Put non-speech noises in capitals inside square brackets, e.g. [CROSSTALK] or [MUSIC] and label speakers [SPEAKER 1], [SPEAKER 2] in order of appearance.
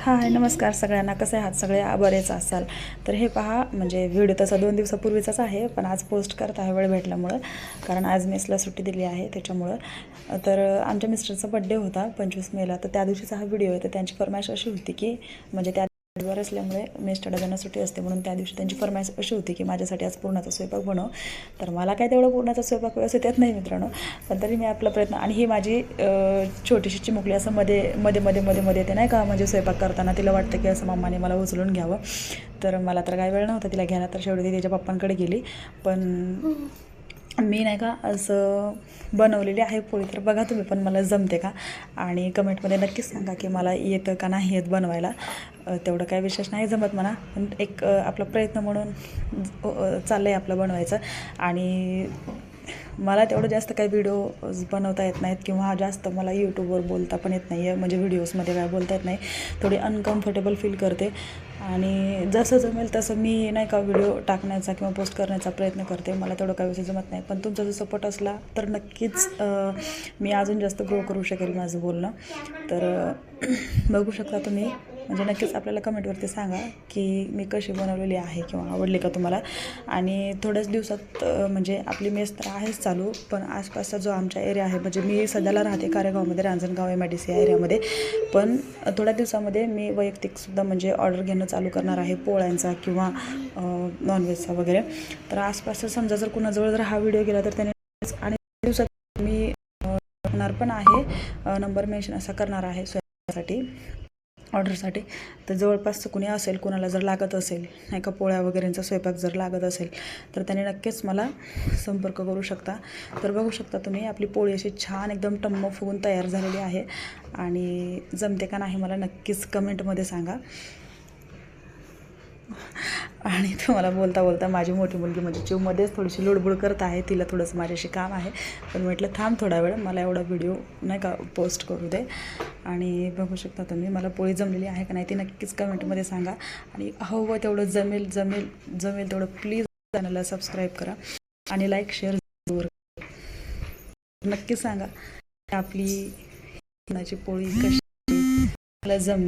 [SPEAKER 1] हाय नमस्कार सगळ्यांना. कसे आहात सगळे? बरेच असाल. तर हे पहा म्हणजे व्हिडिओ तसा दोन दिवसापूर्वीचाच आहे पण आज पोस्ट करत आहे वेळ भेटल्यामुळं कारण आज मेसला सुट्टी दिली आहे त्याच्यामुळं. तर आमच्या मिस्टरचा बड्डे होता पंचवीस मेला. तर त्या दिवशीचा हा व्हिडिओ आहे तर त्यांची फरमाईश अशी होती की म्हणजे त्या रविवार असल्यामुळे मी डब्यांना सुट्टी असते म्हणून त्या दिवशी त्यांची फरमाईश अशी होती की माझ्यासाठी आज पूर्णाचा स्वयंपाक बनव. तर मला काय तेवढं पूर्णाचा स्वयंपाक व्यवस्थित येत नाही मित्रांनो. पण तरी मी आपला प्रयत्न आणि ही माझी छोटीशी चिमुकली असं मध्ये मध्ये मध्ये मध्ये मध्ये येते नाही का? म्हणजे स्वयंपाक करताना तिला वाटतं की असं मम्माने मला उचलून घ्यावं. तर मला तर काय वेळ नव्हता तिला घ्यायला तर शेवटी ती तिच्या पप्पांकडे गेली. पण मी नाही का असं बनवलेली आहे पोळी. तर बघा तुम्ही पण मला जमते का? आणि कमेंटमध्ये नक्कीच सांगा की मला येतं का नाही येत बनवायला. तेवढं काय विशेष नाही जमत म्हणा पण एक आपला प्रयत्न म्हणून चाललं आहे आपलं बनवायचं. आणि मला तेवढं जास्त काही व्हिडिओ बनवता येत नाहीत किंवा जास्त मला यूट्यूबवर बोलता पण येत नाही आहे म्हणजे व्हिडिओजमध्ये काय बोलता येत नाही. थोडी अनकम्फर्टेबल फील करते. आणि जसं जमेल तसं मी नाही का व्हिडिओ टाकण्याचा किंवा पोस्ट करण्याचा प्रयत्न करते. मला तेवढं काही विषय जमत नाही. पण तुमचा जर सपोर्ट असला तर नक्कीच मी अजून जास्त ग्रो करू शकेल माझं बोलणं. तर [CLEARS THROAT] बघू शकता तुम्ही. म्हणजे नक्कीच आपल्याला कमेंटवरती सांगा की मी कशी बनवलेली आहे किंवा आवडली का तुम्हाला. आणि थोड्याच दिवसात म्हणजे आपली मेस तर आहेच चालू पण आसपासचा जो आमचा एरिया आहे म्हणजे मी सध्याला राहते कारेगावमध्ये Ranjangaon M I D C या एरियामध्ये. पण थोड्या दिवसामध्ये मी वैयक्तिकसुद्धा म्हणजे ऑर्डर घेणं चालू करणार आहे पोळ्यांचा किंवा नॉनव्हेजचा वगैरे. तर आसपासचं समजा जर कुणाजवळ जर हा व्हिडिओ गेला तर त्याने आणि दिवसात मी पण आहे नंबर मेन्शन असा करणार आहे स्वयंपाकासाठी. ऑर्डरसाठी. तर जवळपासचं कुणी असेल कुणाला जर लागत असेल नाही का पोळ्या वगैरेंचा स्वयंपाक जर लागत असेल तर त्याने नक्कीच मला संपर्क करू शकता. तर बघू शकता तुम्ही आपली पोळी अशी छान एकदम टम्म फुगून तयार झालेली आहे. आणि जमते का नाही मला नक्कीच कमेंटमध्ये सांगा. आणि तुम्हाला बोलता बोलता माझी मोठी मुलगी म्हणजे चिवमध्येच थोडीशी लुडबुड करत आहे. तिला थोडंसं माझ्याशी काम आहे. पण म्हटलं थांब थोडा वेळ मला एवढा व्हिडिओ नाही का पोस्ट करू दे. आणि बघू शकता तुम्ही मला पोळी जमलेली आहे का नाही ती नक्कीच कमेंटमध्ये सांगा. आणि हवं तेवढं जमेल जमेल जमेल तेवढं प्लीज चॅनलला सबस्क्राईब करा आणि लाईक शेअर जरूर नक्कीच सांगा आपली पोळी कशी मला जमली.